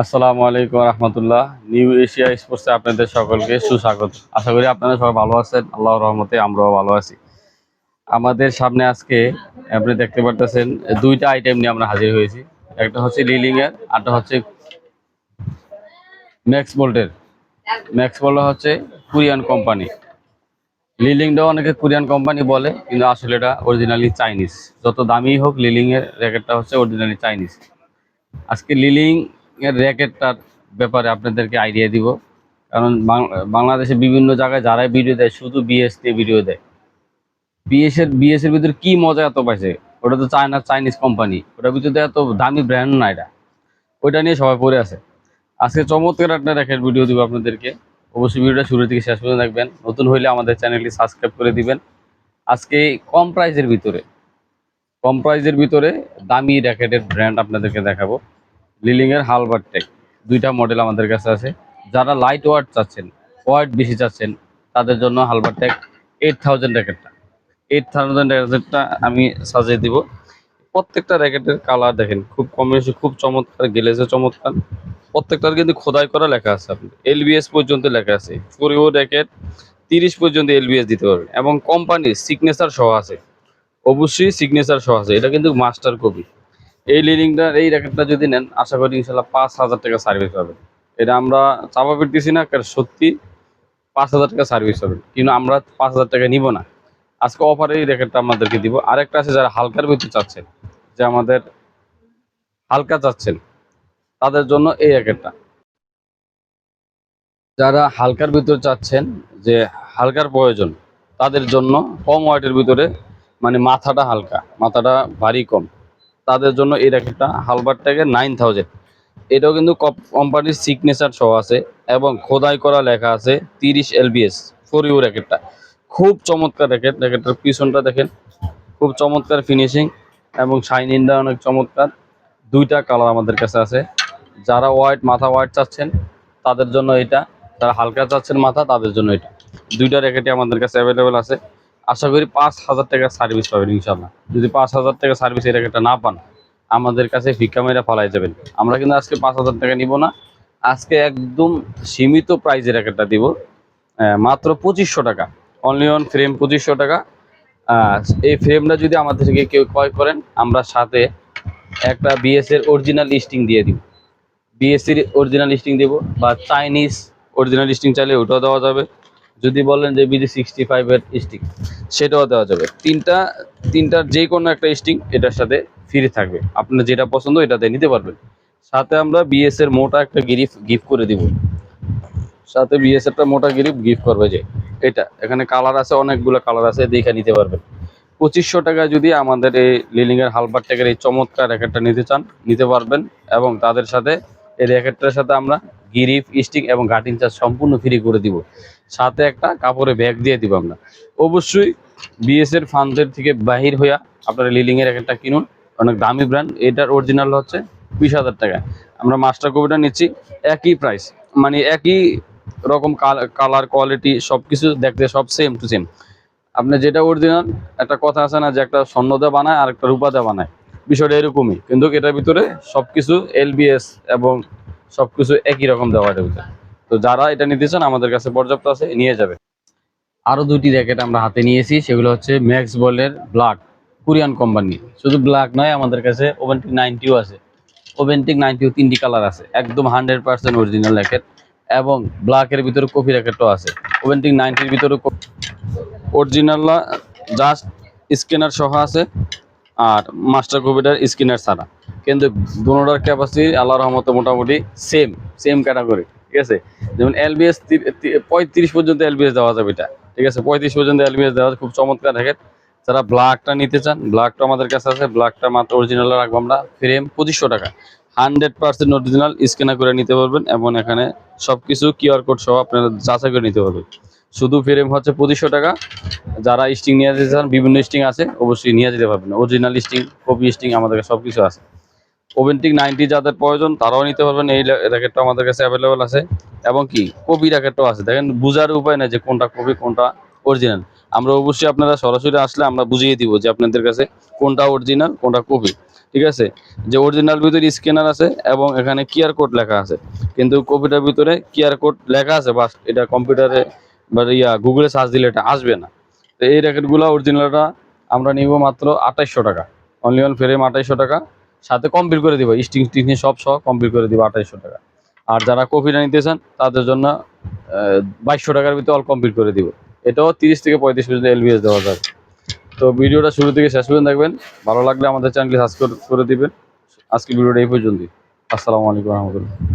আসসালামু আলাইকুম রহমতুল্লাহ। New Asia স্পোর্টসে আপনাদের সকলকে সুস্বাগত। আশা করি আপনারা সবাই ভালো আছেন। আল্লাহর রহমতে আমরাও ভালো আছি। আমাদের সামনে আজকে আপনি দেখতে পারতেছেন দুইটা আইটেম নিয়ে আমরা হাজির হয়েছি। একটা হচ্ছে লিলিং এর আরটা হচ্ছে ম্যাক্স বোল্টের ম্যাক্স বোল্ট হচ্ছে কোরিয়ান কোম্পানি লিলিংটাও অনেকে কোরিয়ান কোম্পানি বলে, কিন্তু আসলে এটা অরিজিনালি চাইনিজ যত দামি হোক লিলিং এর র্যাকেটটা হচ্ছে অরিজিনালি চাইনিজ আজকে লিলিং র্যাকেটটার ব্যাপারে আপনাদেরকে আইডিয়া দিব। কারণ বাংলাদেশে বিভিন্ন জায়গায় যারাই ভিডিও দেয়, শুধু বিএস দিয়ে ভিডিও দেয়। বিএস এর বিএস এর ভিতরে কি মজা এত পাইছে? ওটা তো চায়না চাইনিজ কোম্পানি ওটার ভিতরে এত দামি ব্র্যান্ড না এটা। ওইটা নিয়ে সবাই পড়ে আছে। আজকে চমৎকার একটা র্যাকেট ভিডিও দিব আপনাদেরকে। অবশ্যই ভিডিওটা শুরু থেকে শেষ পর্যন্ত দেখবেন। নতুন হইলে আমাদের চ্যানেলটি সাবস্ক্রাইব করে দিবেন। আজকে কম প্রাইজের ভিতরে, কম প্রাইজের ভিতরে দামি র্যাকেটের ব্র্যান্ড আপনাদেরকে দেখাবো। লিলিং এর হালবার টেক দুইটা মডেল আমাদের কাছে আছে। যারা লাইট ওয়াট চাচ্ছেন ওয়াট বেশি চাচ্ছেন, তাদের জন্য হালবার টেক এইট থাউজেন্ড র্যাকেটটা এইট থাউজেন্ড র্যাকেটটা আমি সাজিয়ে দিব। প্রত্যেকটা র্যাকেটের কালার দেখেন, খুব কম বেশি, খুব চমৎকার গেলেছে চমৎকার। প্রত্যেকটার কিন্তু খোদাই করা লেখা আছে আপনি এলবিএস পর্যন্ত লেখা আছে। ফোরিও র্যাকেট তিরিশ পর্যন্ত এলবিএস দিতে পারবেন। এবং কোম্পানির সিগনেচার সহ আছে। অবশ্যই সিগনেচার সহ আছে। এটা কিন্তু মাস্টার কপি এই লিডিংটা এই র্যাকেটটা যদি নেন, আশা করি ইনশাল্লাহ পাঁচ হাজার টাকা সার্ভিস পাবেন এটা আমরা চাপা পেতেছি না, কারণ সত্যি পাঁচ হাজার টাকা সার্ভিস হবে। কিন্তু আমরা পাঁচ হাজার টাকা নিব না। আজকে অফারে এই র্যাকেটটা আমাদেরকে দিব। আরেকটা আছে যারা হালকার ভিতরে চাচ্ছেন, যে আমাদের হালকা চাচ্ছেন, তাদের জন্য এই র্যাকেটটা যারা হালকার ভিতরে চাচ্ছেন, যে হালকার প্রয়োজন, তাদের জন্য কম ওয়েটের ভিতরে মানে মাথাটা হালকা, মাথাটা ভারী কম। তাদের জন্য এই র্যাকেটটা হালবার ট্যাগে নাইন থাউজেন্ড এটাও কিন্তু কোম্পানির সিগনেচার সহ আছে এবং খোদাই করা লেখা আছে তিরিশ এলবিএস ফোর ইউ র্যাকেটটা খুব চমৎকার র্যাকেট র্যাকেটটার পিছনটা দেখেন, খুব চমৎকার ফিনিশিং এবং শাইনিংটা অনেক চমৎকার। দুইটা কালার আমাদের কাছে আছে। যারা হোয়াইট মাথা হোয়াইট চাচ্ছেন, তাদের জন্য এটা। যারা হালকা চাচ্ছেন মাথা, তাদের জন্য এটা। দুইটা র্যাকেটই আমাদের কাছে অ্যাভেলেবেল আছে। আশা করি পাঁচ হাজার টাকা সার্ভিস পাবেন ইনশাল্লাহ যদি পাঁচ হাজার টাকা সার্ভিস এই র্যাকেটটা না পান, আমাদের কাছে ভিক্ষা মেরা ফালাই যাবেন। আমরা কিন্তু আজকে পাঁচ হাজার টাকা নিব না, আজকে একদম সীমিত প্রাইজে র্যাকেটটা দিব মাত্র পঁচিশশো টাকা। অনলি অন ফ্রেম পঁচিশশো টাকা। এই ফ্রেমটা যদি আমাদের থেকে কেউ ক্রয় করেন, আমরা সাথে একটা বিএস এর অরিজিনাল লিস্টিং দিয়ে দিব। বিএসসির অরিজিনাল লিস্টিং দেব বা চাইনিজ অরিজিনাল লিস্টিং চাইলে ওটাও দেওয়া যাবে। যদি বলেন যে বিডি সিক্সটি ফাইভের স্টিং সেটাও দেওয়া যাবে। তিনটা, তিনটার যে কোনো একটা স্টিং এটার সাথে ফ্রি থাকবে। আপনার যেটা পছন্দ এটাতে নিতে পারবেন। সাথে আমরা বিএস এর মোটা একটা গিরিফ গিফট করে দিব। সাথে বিএস একটা মোটা গিরিফ গিফট করবে যে এটা। এখানে কালার আছে, অনেকগুলো কালার আছে, দেখে নিতে পারবেন। পঁচিশশো টাকা যদি আমাদের এই লিলিং এর হালবার টেকের এই চমৎকার র্যাকেটটা নিতে চান, নিতে পারবেন এবং তাদের সাথে এই র্যাকেটটার সাথে আমরা গিরিফ স্টিক এবং গাটিং চার্জ সম্পূর্ণ ফ্রি করে দিব। সাথে একটা কাপড়ে ব্যাগ দিয়ে দিব আমরা। অবশ্যই বিএস এর ফান্ডের থেকে বাহির হইয়া আপনারা লিলিং এর র্যাকেটটা কিনুন। অনেক দামি ব্র্যান্ড এটার অরিজিনাল হচ্ছে বিশ হাজার টাকা। আমরা মাস্টার কপিটা নিচ্ছি একই প্রাইস মানে একই রকম কালার কোয়ালিটি সব কিছু দেখতে সব সেম টু সেম আপনি যেটা অরিজিনাল একটা কথা আছে না যে একটা স্বর্ণ দিয়ে বানায় আর একটা রূপা দিয়ে বানায়। বিষয়টা এরকমই। কিন্তু এটার ভিতরে সবকিছু এলবিএস এবং সবকিছু একই রকম দেওয়া ভিতরে। তো যারা এটা নিতে চান, আমাদের কাছে পর্যাপ্ত আছে, নিয়ে যাবে। আরও দুটি র্যাকেট আমরা হাতে নিয়েছি, সেগুলো হচ্ছে ম্যাক্স বলের ব্ল্যাক কোরিয়ান কোম্পানি। শুধু ব্ল্যাক নয়, আমাদের কাছে ওভেন্টিক নাইনটিও আছে। ওভেন্টিক নাইনটিও তিনটি কালার আছে, একদম হান্ড্রেড পার্সেন্ট অরিজিনাল র্যাকেট এবং ব্ল্যাকের ভিতরে কফি র্যাকেটও আছে। ওভেন্টিক নাইনটির ভিতরে অরিজিনাল জাস্ট স্ক্যানার সহ আছে। আর মাস্টার কপিটার স্ক্যানার ছাড়া। কিন্তু দুটার ক্যাপাসিটি আল্লাহ রহমতে মোটামুটি সেম সেম ক্যাটাগরি ঠিক আছে? যেমন এল এলবিএস পঁয়ত্রিশ পর্যন্ত এলবিএস দেওয়া যাবে এটা, ঠিক আছে? পঁয়ত্রিশ পর্যন্ত এলবিএস দেওয়া খুব চমৎকার। র্যাকেট যারা ব্ল্যাকটা নিতে চান ব্ল্যাকটা আমাদের কাছে আছে ব্ল্যাকটা মাত্র অরিজিনাল রাখব আমরা ফ্রেম পঁচিশশো টাকা। হান্ড্রেড পার্সেন্ট অরিজিনাল স্ক্যানার করে নিতে পারবেন এবং এখানে সব কিছু কিউআর কোড সহ আপনারা যাচাই করে নিতে পারবেন। শুধু ফ্রেম হচ্ছে পঁচিশশো টাকা। যারা স্টিং নিয়ে যেতে চান, বিভিন্ন স্টিং আছে, অবশ্যই নিয়ে যেতে পারবেন। অরিজিনাল স্টিং কপি স্টিং আমাদের কাছে সব কিছু আছে ওভেন্টিক নাইনটি যাদের প্রয়োজন, তারাও নিতে পারবেন। এই র্যাকেটটা আমাদের কাছে অ্যাভেলেবল আছে। এবং কি কপি র্যাকেটটাও আছে। দেখেন, বুঝার উপায় নেই যে কোনটা কপি কোনটা অরিজিনাল আমরা অবশ্যই আপনারা সরাসরি আসলে আমরা বুঝিয়ে দিব যে আপনাদের কাছে কোনটা অরিজিনাল কোনটা কপি ঠিক আছে? যে অরিজিনাল ভিতরে স্ক্যানার আছে এবং এখানে কিউআর কোড লেখা আছে। কিন্তু কপিটার ভিতরে কিউআর কোড লেখা আছে, বাস এটা কম্পিউটারে ইয়া গুগলে সার্চ দিলে এটা আসবে না। তো এই র্যাকেটগুলো অরিজিনালটা আমরা নিব মাত্র আঠাইশশো টাকা। অনলি অন ফ্রেম আঠাইশশো টাকা। সাথে কমপ্লিট করে দিব স্টিং স্টিং সব সহ কমপ্লিট করে দিব আঠাইশশো টাকা। আর যারা কপিটা নিতে চান তাদের জন্য বাইশশো টাকার ভিতরে অল কমপ্লিট করে দিব। এটাও তিরিশ থেকে পঁয়ত্রিশ পর্যন্ত এলবিএস দেওয়া যাবে। তো ভিডিওটা শুরু থেকে শেষ পর্যন্ত দেখবেন। ভালো লাগলে আমাদের চ্যানেলটি সাবস্ক্রাইব করে দিবেন। আজকে ভিডিওটা এই পর্যন্তই। আসসালামু আলাইকুম রহমতুল্লাহ।